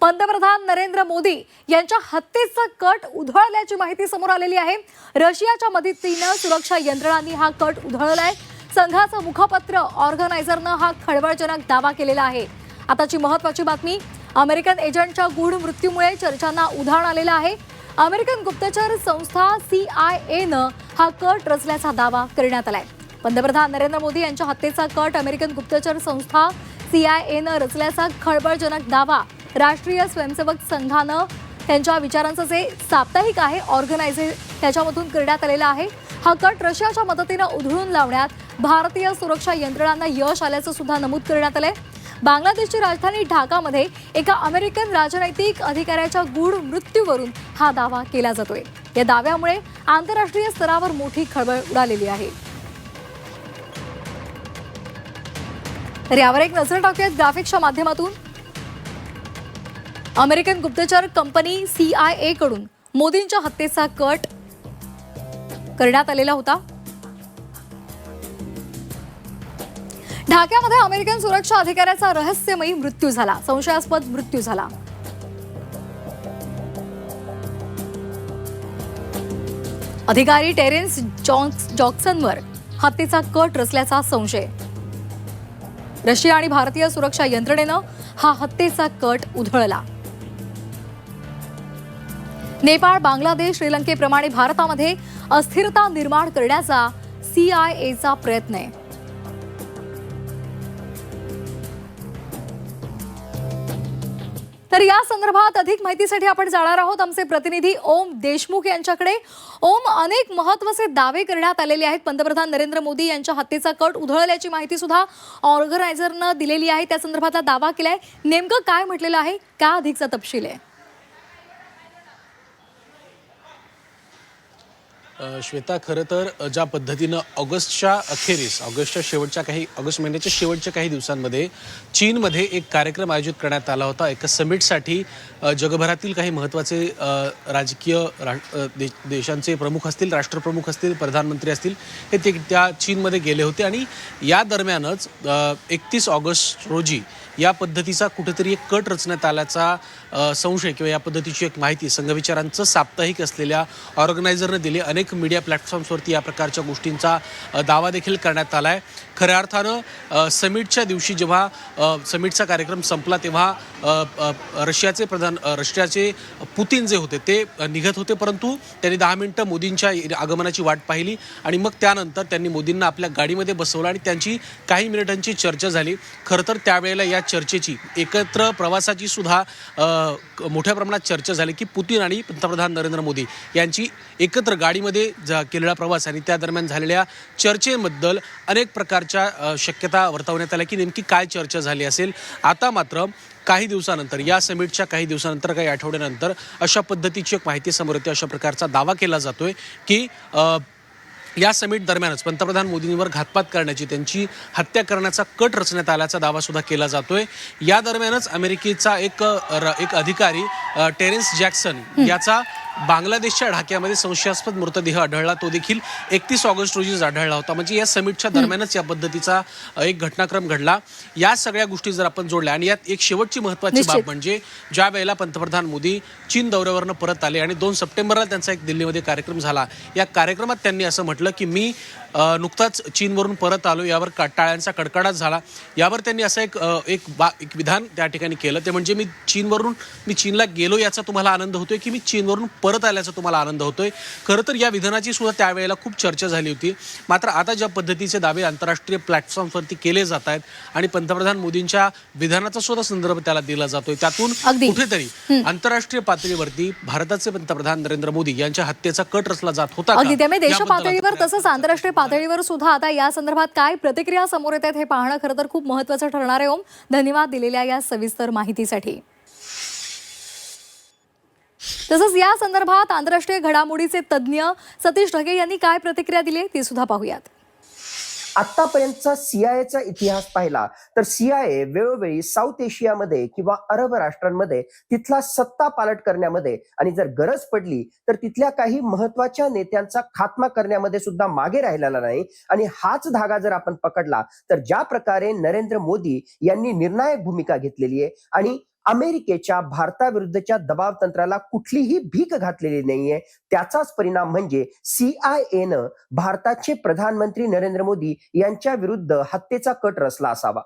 पंतप्रधान नरेंद्र मोदी यांच्या हत्येचा कट उधळल्याची माहिती समोर आलेली आहे. रशियाच्या मदतीनं सुरक्षा यंत्रणांनी हा कट उधळलाय. संघाचं मुखपत्र ऑर्गनायझरनं हा खळबळजनक दावा केलेला आहे. आताची महत्वाची बातमी अमेरिकन एजंटच्या गूढ मृत्यूमुळे चर्चांना उधाण आलेलं आहे. अमेरिकन गुप्तचर संस्था सी आय एनं हा कट रचल्याचा दावा करण्यात आलाय. पंतप्रधान नरेंद्र मोदी यांच्या हत्येचा कट अमेरिकन गुप्तचर संस्था सी आय एनं रचल्याचा खळबळजनक दावा राष्ट्रीय स्वयंसेवक संघानं त्यांच्या विचारांचं जे साप्ताहिक आहे ऑर्गनायझे त्याच्यामधून करण्यात आलेला आहे. हा कट रशियाच्या मदतीनं उधळून लावण्यात भारतीय सुरक्षा यंत्रणांना यश आल्याचं सुद्धा नमूद करण्यात आलंय. बांगलादेशची राजधानी ढाकामध्ये एका अमेरिकन राजनैतिक अधिकाऱ्याच्या गूढ मृत्यूवरून हा दावा केला जातोय. या दाव्यामुळे आंतरराष्ट्रीय स्तरावर मोठी खळबळ उडालेली आहे. तर यावर एक नजर टाकूयात ग्राफिक्सच्या माध्यमातून. अमेरिकन गुप्तचर कंपनी सी आय ए कडून मोदींच्या हत्येचा कट करण्यात आलेला होता. ढाक्यामध्ये अमेरिकन सुरक्षा अधिकाऱ्याचा रहस्यमयी मृत्यू झाला. संशयास्पद मृत्यू झाला. अधिकारी टेरेन्स जॉन्स जॉक्सनवर हत्येचा कट रचल्याचा संशय. रशिया आणि भारतीय सुरक्षा यंत्रणेनं हा हत्येचा कट उधळला. नेपाळ बांगलादेश श्रीलंकेप्रमाणे भारतामध्ये अस्थिरता निर्माण करण्याचा सीआयएचा प्रयत्न आहे. तर या संदर्भात अधिक माहितीसाठी आपण जाणार आहोत. आमचे प्रतिनिधी ओम देशमुख यांच्याकडे. ओम अनेक महत्त्वाचे दावे करण्यात आलेले आहेत. पंतप्रधान नरेंद्र मोदी यांच्या हत्येचा कट उधळल्याची माहिती सुद्धा ऑर्गनायझरनं दिलेली आहे. त्या संदर्भातला दावा केलाय. नेमकं काय म्हटलेलं आहे? का अधिकचा तपशील आहे. श्वेता खरं तर ज्या पद्धतीनं ऑगस्टच्या अखेरीस ऑगस्टच्या शेवटच्या काही ऑगस्ट महिन्याच्या शेवटच्या काही दिवसांमध्ये चीनमध्ये एक कार्यक्रम आयोजित करण्यात आला होता. एका समिटसाठी जगभरातील काही महत्त्वाचे राजकीय रा दे देशांचे प्रमुख असतील राष्ट्रप्रमुख असतील प्रधानमंत्री असतील हे ते त्या चीनमध्ये गेले होते. आणि या दरम्यानच एकतीस ऑगस्ट रोजी या पद्धतीचा कुठेतरी एक कट रचण्यात आल्याचा संशय किंवा या पद्धतीची एक माहिती संघविचारांचं साप्ताहिक असलेल्या ऑर्गनायझरनं दिली. अनेक मीडिया प्लॅटफॉर्म्सवरती या प्रकारच्या गोष्टींचा दावा देखील करण्यात आला आहे खऱ्या अर्थानं समिटच्या दिवशी जेव्हा समिटचा कार्यक्रम संपला तेव्हा रशियाचे प्रधान रशियाचे पुतीन जे होते ते निघत होते परंतु त्यांनी दहा मिनटं मोदींच्या आगमनाची वाट पाहिली आणि मग त्यानंतर त्यांनी मोदींना आपल्या गाडीमध्ये बसवलं आणि त्यांची काही मिनिटांची चर्चा झाली. खरं तर त्यावेळेला या चर्चेची एकत्र प्रवासाची सुद्धा मोठ्या प्रमाणात चर्चा झाली की पुतीन आणि पंतप्रधान नरेंद्र मोदी यांची एकत्र गाडीमध्ये जा केलेला प्रवास आणि त्या दरम्यान झालेल्या चर्चेबद्दल अनेक प्रकारच्या शक्यता वर्तवण्यात आल्या की नेमकी काय चर्चा झाली असेल. आता मात्र काही दिवसानंतर या समिटच्या काही दिवसानंतर काही आठवड्यानंतर अशा पद्धतीची एक माहिती समोर येते अशा प्रकारचा दावा केला जातोय की या समिट दरम्यानच पंतप्रधान मोदींवर घातपात करण्याची त्यांची हत्या करण्याचा कट रचण्यात आल्याचा दावा सुद्धा केला जातोय. या दरम्यानच अमेरिकेचा एक एक अधिकारी टेरेन्स जॅक्सन याचा बांगलादेशच्या ढाक्यामध्ये संशयास्पद मृतदेह आढळला. तो देखील एकतीस ऑगस्ट रोजीच आढळला होता. म्हणजे या समिटच्या दरम्यानच या पद्धतीचा एक घटनाक्रम घडला. या सगळ्या गोष्टी जर आपण जोडल्या आणि यात एक शेवटची महत्वाची. बाब म्हणजे ज्या वेळेला पंतप्रधान मोदी चीन दौऱ्यावरनं परत आले आणि दोन सप्टेंबरला त्यांचा एक दिल्लीमध्ये कार्यक्रम झाला. या कार्यक्रमात त्यांनी असं म्हटलं की मी नुकताच चीनवरून परत आलो. यावर टाळ्यांचा कडकडाट झाला. यावर त्यांनी असं एक एक बा एक विधान त्या ठिकाणी केलं. ते म्हणजे मी चीनवरून मी चीनला गेलो याचा तुम्हाला आनंद होतोय की मी चीनवरून परत आल्याचा तुम्हाला आनंद होतोय? खरं तर या विधानाची सुद्धा त्यावेळेला खूप चर्चा झाली होती. मात्र आता ज्या पद्धतीचे दावे आंतरराष्ट्रीय प्लॅटफॉर्मवरती केले जात आहेत आणि पंतप्रधान मोदींच्या विधानाचा सुद्धा संदर्भ त्याला दिला जातोय त्यातून. कुठेतरी आंतरराष्ट्रीय पातळीवरती भारताचे पंतप्रधान नरेंद्र मोदी यांच्या हत्येचा कट रचला जात होता पातळीवर सुद्धा आता या संदर्भात काय प्रतिक्रिया समोर येत आहेत हे पाहणं खरं तर खूप महत्वाचं ठरणार आहे ओम. धन्यवाद दिलेल्या या सविस्तर माहितीसाठी. तसंच या संदर्भात आंतरराष्ट्रीय घडामोडीचे तज्ज्ञ सतीश ढगे यांनी काय प्रतिक्रिया दिली ती सुद्धा पाहूयात. आतापर्यंतचा सीआयएचा इतिहास पाहिला तर सीआयए वेळोवेळी साऊथ एशियामध्ये किंवा अरब राष्ट्रांमध्ये तिथला सत्ता पालट करण्यामध्ये आणि जर गरज पडली तर तिथल्या काही महत्त्वाच्या नेत्यांचा खात्मा करण्यामध्ये सुद्धा मागे राहिलेला नाही. आणि हाच धागा जर आपण पकडला तर ज्या प्रकारे नरेंद्र मोदी यांनी निर्णायक भूमिका घेतलेली आहे आणि अमेरिकेच्या भारताविरुद्धच्या दबाव तंत्राला कुठलीही भीक घातलेली नाहीये. त्याचाच परिणाम म्हणजे सीआयएनं भारताचे प्रधानमंत्री नरेंद्र मोदी यांच्या विरुद्ध हत्येचा कट रचला असावा.